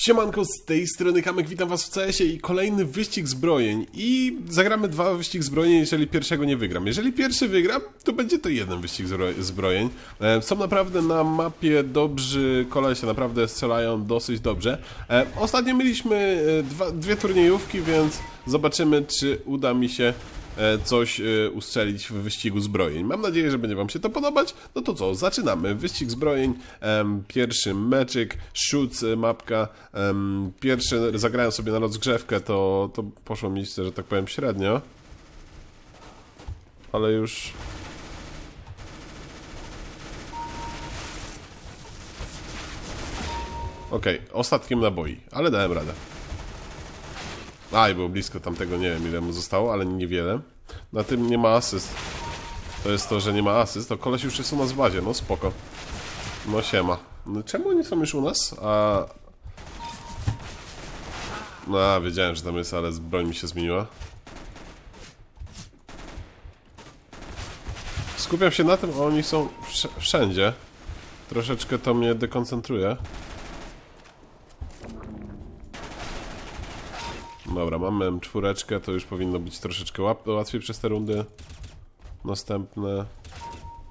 Siemanko, z tej strony Kamek, witam was w CS-ie i kolejny wyścig zbrojeń i zagramy dwa wyścig zbrojeń, jeżeli pierwszego nie wygram. Jeżeli pierwszy wygram, to będzie to jeden wyścig zbro- zbrojeń. E, są naprawdę na mapie dobrzy kolesie, naprawdę strzelają dosyć dobrze. E, ostatnio mieliśmy e, dwa, dwie turniejówki, więc zobaczymy, czy uda mi się coś e, ustrzelić w wyścigu zbrojeń. Mam nadzieję, że będzie Wam się to podobać. No to co, zaczynamy. Wyścig zbrojeń, pierwszy meczyk, shoot, e, mapka. pierwszy zagrałem sobie na rozgrzewkę, to, to poszło mi, że tak powiem, średnio. Ale już... Okej, ostatkiem naboi, ale dałem radę. A, i było blisko tamtego, nie wiem ile mu zostało, ale niewiele. Na tym nie ma asyst. To jest to, że nie ma asyst, to koleś już jest u nas w bazie, no spoko. No siema. No, czemu oni są już u nas? A... No, a, wiedziałem, że tam jest, ale broń mi się zmieniła. Skupiam się na tym, a oni są wsz wszędzie. Troszeczkę to mnie dekoncentruje. Dobra, mamy M4, to już powinno być troszeczkę łatwiej przez te rundy. Następne.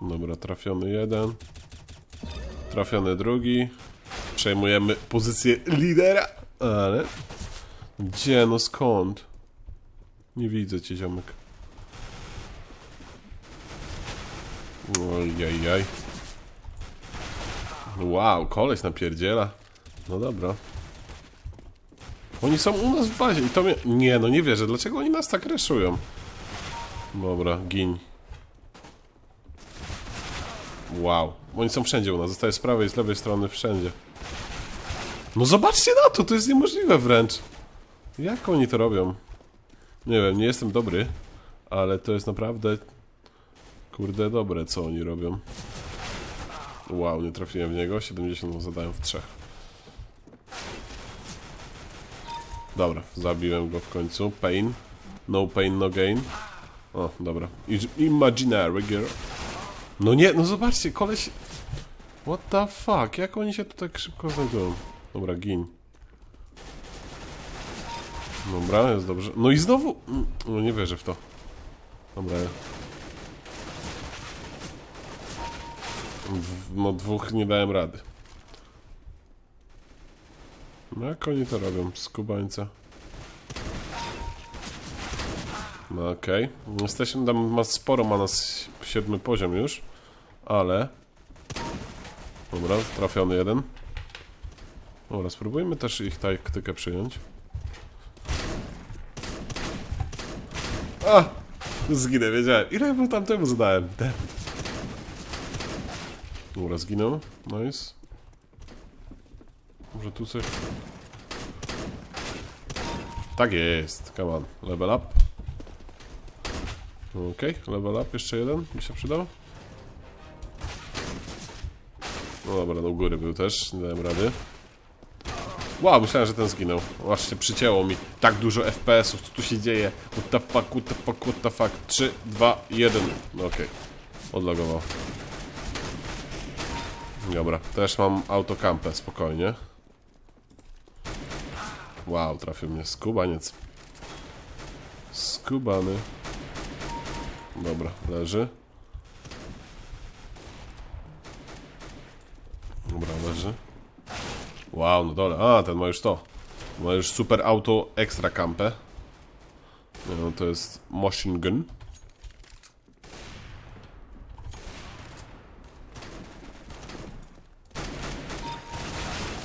Dobra, trafiony jeden. Trafiony drugi. Przejmujemy pozycję lidera. Ale... Gdzie, no skąd? Nie widzę cię, ziomek. Ojajaj. Wow, koleś napierdziela. No dobra. Oni są u nas w bazie i to mnie... Nie, no nie wierzę. Dlaczego oni nas tak reszują? Dobra, gin. Wow. Oni są wszędzie u nas. Zostaje z prawej i z lewej strony wszędzie. No zobaczcie na to! To jest niemożliwe wręcz. Jak oni to robią? Nie wiem, nie jestem dobry, ale to jest naprawdę... Kurde, dobre, co oni robią. Wow, nie trafiłem w niego. 70 mu zadają w trzech. Dobra, zabiłem go w końcu. Pain. No pain, no gain. O, dobra. Imaginary girl. No nie, no zobaczcie, koleś... What the fuck? Jak oni się tu tak szybko znajdują? Dobra, gin. Dobra, jest dobrze. No i znowu... mm, No nie wierzę w to. Dobra. No dwóch nie dałem rady. No jak oni to robią? Skubańca. No okej. Jesteśmy tam, ma sporo ma nas siódmy poziom już. Ale... Dobra, trafiony jeden. Dobra, spróbujmy też ich taktykę przyjąć. A! Zginę, wiedziałem. Ile mu tamtemu zadałem? Damn. Dobra, zginął. Nice. Może tu coś... Tak jest, come on, level up. Okej, level up, jeszcze jeden mi się przydał. No dobra, do góry był też, nie dałem rady. Wow, myślałem, że ten zginął. Właśnie przycięło mi tak dużo FPS-ów, co tu się dzieje. What the fuck, what the fuck, what the fuck. 3, 2, 1. No okej, odlogował. Dobra, też mam autokampę, spokojnie. Wow, trafił mnie skubaniec. Skubany. Dobra, leży. Dobra, leży. Wow, no dole. A, ten ma już to. Ma już super auto ekstra kampę. No, to jest machine gun.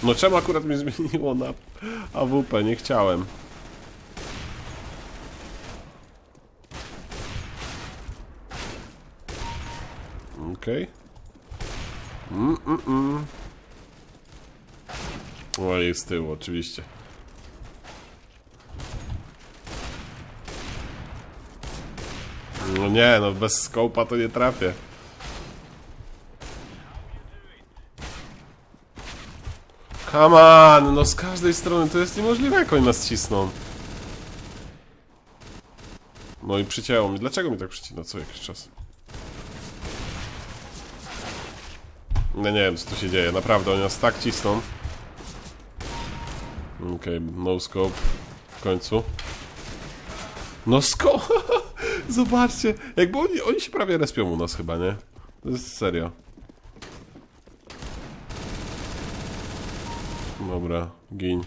No czemu akurat mi zmieniło na AWP? Nie chciałem. Okej. Mm, mm, mm. O, jest z tyłu, oczywiście. No nie, no bez skopa to nie trafię. Come on, no z każdej strony to jest niemożliwe, jak oni nas cisną. No i przycięło mi. Dlaczego mi tak przycina co jakiś czas? No nie wiem, co tu się dzieje. Naprawdę, oni nas tak cisną. Okej, no scope. W końcu. No scope! Zobaczcie, jakby oni, oni się prawie respią u nas chyba, nie? To jest serio. Dobra, gin.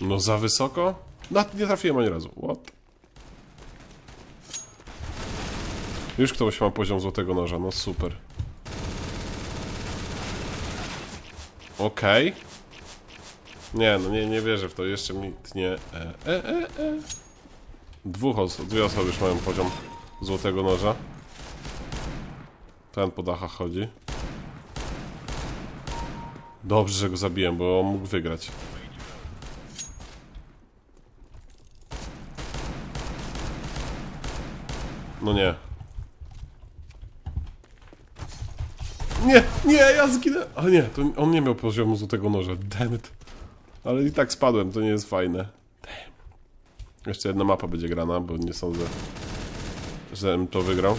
No za wysoko? No, nie trafiłem ani razu. What? Już ktoś ma poziom złotego noża, no super. Okej. Nie, no nie, nie wierzę w to, jeszcze mi tnie. E, e, e, e. Dwóch osób, dwie osoby już mają poziom złotego noża. Ten po dachach chodzi. Dobrze, że go zabiłem, bo on mógł wygrać. No nie. Nie, nie, ja zginę. A nie, to on nie miał poziomu złotego noża. Damn it. Ale i tak spadłem, to nie jest fajne. Damn. Jeszcze jedna mapa będzie grana, bo nie sądzę, żebym to wygrał.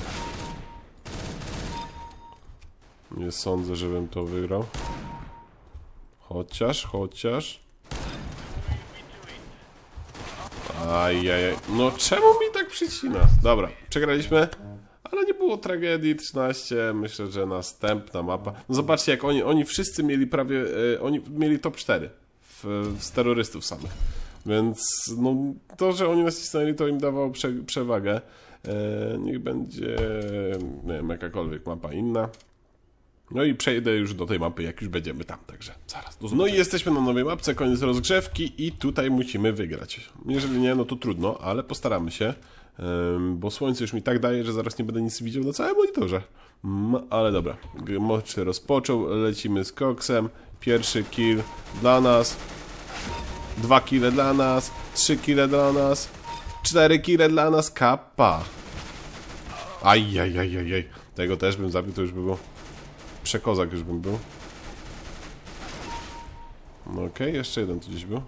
Nie sądzę, żebym to wygrał. Chociaż, chociaż. Ajajaj. No czemu mi tak przycina? Dobra, przegraliśmy. Ale nie było tragedii 13. Myślę, że następna mapa. No zobaczcie, jak oni, oni wszyscy mieli prawie. E, oni mieli top 4 w, z terrorystów samych. Więc no, to, że oni nacisnęli, to im dawało prze, przewagę. E, niech będzie, nie wiem, jakakolwiek mapa inna. No i przejdę już do tej mapy, jak już będziemy tam, także zaraz. No i jesteśmy na nowej mapce, koniec rozgrzewki i tutaj musimy wygrać. Jeżeli nie, no to trudno, ale postaramy się, bo słońce już mi tak daje, że zaraz nie będę nic widział na całym monitorze. Mm, ale dobra, mocz rozpoczął, lecimy z koksem, pierwszy kill dla nas, dwa kile dla nas, trzy kile dla nas, cztery kile dla nas, kappa. Ajajajajaj, tego też bym zabił, to już by było przekozak już bym był. No okej, jeszcze jeden tu gdzieś był.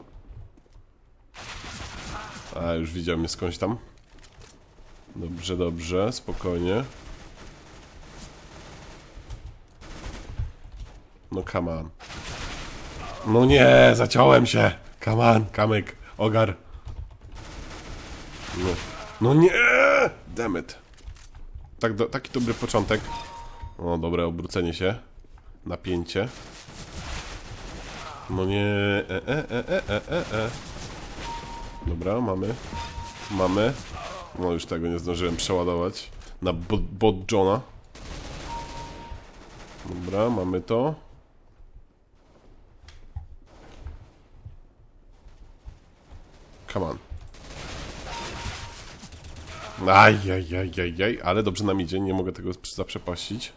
A, już widział mnie skądś tam. Dobrze, dobrze, spokojnie. No come on. No nie, zaciąłem się. Come on, kamyk, ogar. No, no nie! Damn it. Tak do, taki dobry początek. O, dobre obrócenie się. Napięcie. No nie. E, e, e, e, e, e, e. Dobra, mamy. Mamy. No już tego nie zdążyłem przeładować. Na bot, Johna. Dobra, mamy to. Come on. Ajajajajaj, ale dobrze nam idzie, nie mogę tego zaprzepaścić.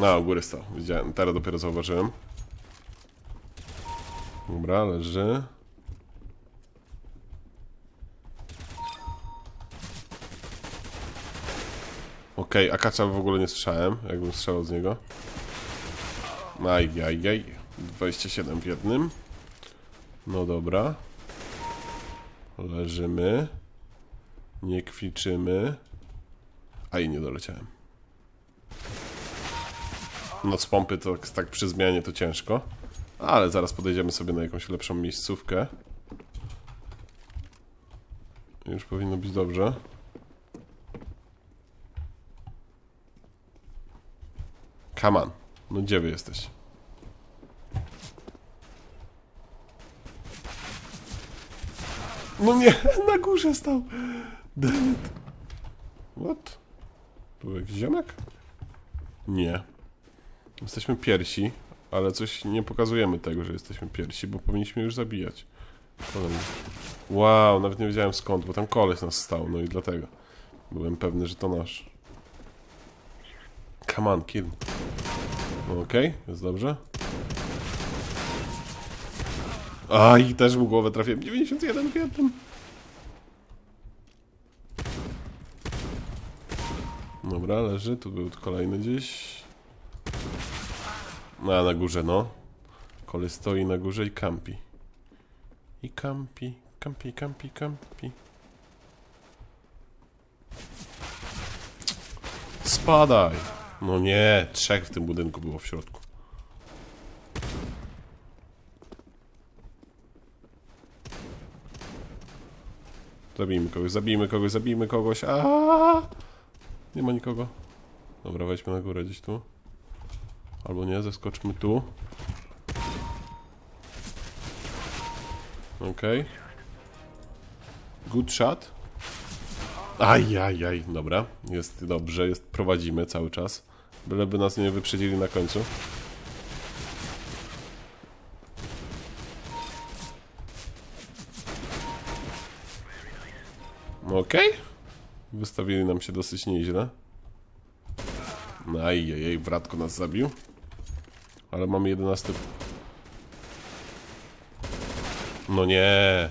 No, u góry stał. Widziałem, teraz dopiero zauważyłem. Dobra, leży. Okej, okay, akacza w ogóle nie słyszałem, jakbym strzelał z niego. Ajajaj, 27 w jednym. No dobra. Leżymy. Nie kwiczymy. A i nie doleciałem. No z pompy to tak przy zmianie to ciężko. Ale zaraz podejdziemy sobie na jakąś lepszą miejscówkę. Już powinno być dobrze. Come on. No gdzie wy jesteś? No nie, na górze stał. Damn it. What? Tu jakiś ziomek? Nie. Jesteśmy piersi, ale coś nie pokazujemy tego, że jesteśmy piersi, bo powinniśmy już zabijać. Wow, nawet nie wiedziałem skąd, bo tam koleś nas stał, no i dlatego. Byłem pewny, że to nasz. Come on, kill. Okej, okay, jest dobrze. Aj, też mu głowę trafiłem. 91 w jednym. Dobra, leży. Tu był kolejny gdzieś. No, na górze, no. Kole stoi na górze i kampi. I kampi, kampi, kampi, kampi. Spadaj. No nie, trzech w tym budynku było w środku. Zabijmy kogoś, zabijmy kogoś, zabijmy kogoś. A! Nie ma nikogo. Dobra, wejdźmy na górę gdzieś tu. Albo nie, zeskoczmy tu. Okej. Good shot. Ajajaj, dobra. Jest dobrze, jest, prowadzimy cały czas. Byleby nas nie wyprzedzili na końcu. Okej. Wystawili nam się dosyć nieźle. Ajajaj, bratko nas zabił. Ale mamy 11. No nie.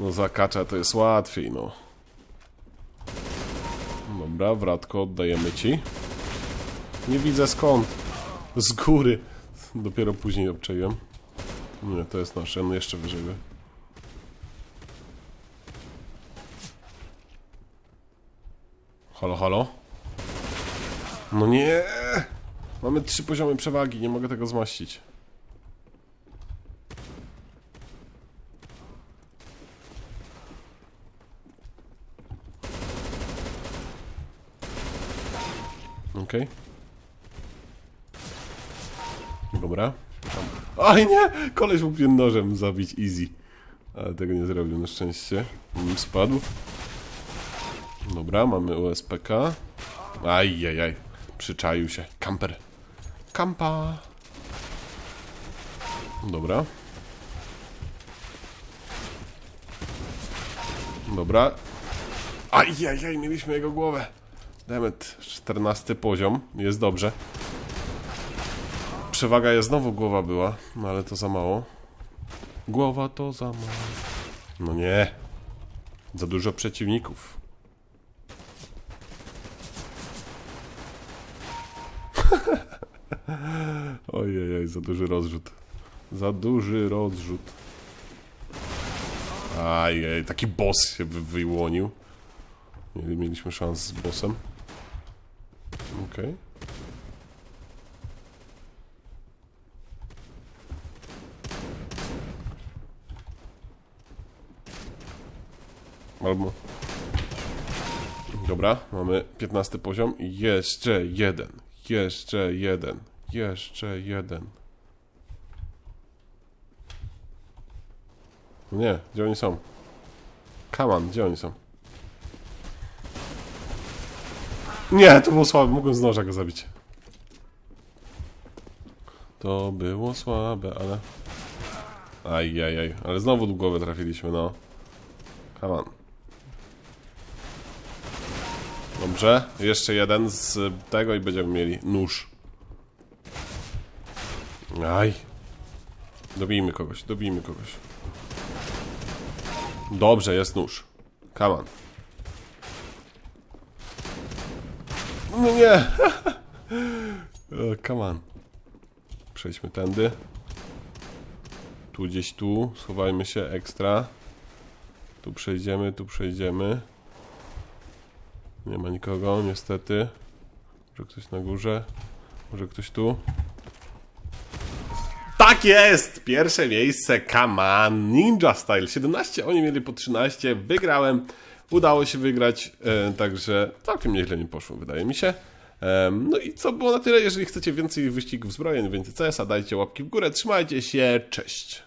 No zakacza to jest łatwiej, no. Dobra, wratko, oddajemy ci. Nie widzę skąd. Z góry. Dopiero później obczaiłem. Nie, to jest nasze, no jeszcze wyżej. Halo, halo? No nie! Mamy trzy poziomy przewagi, nie mogę tego zmaścić. Okej. Dobra. Aj nie! Koleś mógł nożem zabić easy. Ale tego nie zrobił na szczęście. Mm, Spadł. Dobra, mamy USPK. Ajajaj. Przyczaił się. Kamper. Kampa. Dobra. Dobra. Ajajaj, mieliśmy jego głowę. Demet, 14 poziom, jest dobrze. Przewaga jest znowu głowa była, no ale to za mało. Głowa to za mało. No nie. Za dużo przeciwników. Ojej, za duży rozrzut. Za duży rozrzut. Ajej, taki boss się wy wyłonił. Nie mieliśmy szans z bossem. Okej. Albo... Dobra, mamy 15 poziom i jeszcze jeden. Jeszcze jeden. Jeszcze jeden. Nie, gdzie oni są? On, gdzie oni są? Nie, to było słabe, mogłem z noża go zabić. To było słabe, ale... Ajajaj, ale znowu w głowę trafiliśmy, no. Come on. Dobrze, jeszcze jeden z tego i będziemy mieli nóż. Aj. Dobijmy kogoś, dobijmy kogoś. Dobrze, jest nóż. Come on. No nie! o, come on. Przejdźmy tędy. Tu gdzieś tu. Schowajmy się ekstra. Tu przejdziemy, tu przejdziemy. Nie ma nikogo, niestety. Może ktoś na górze? Może ktoś tu? Tak jest! Pierwsze miejsce, on, Ninja Style 17, oni mieli po 13, wygrałem, udało się wygrać, e, także całkiem nieźle nie poszło, wydaje mi się. Em, no i co było na tyle, jeżeli chcecie więcej wyścigów zbrojeń, więcej CS-a, dajcie łapki w górę, trzymajcie się, cześć!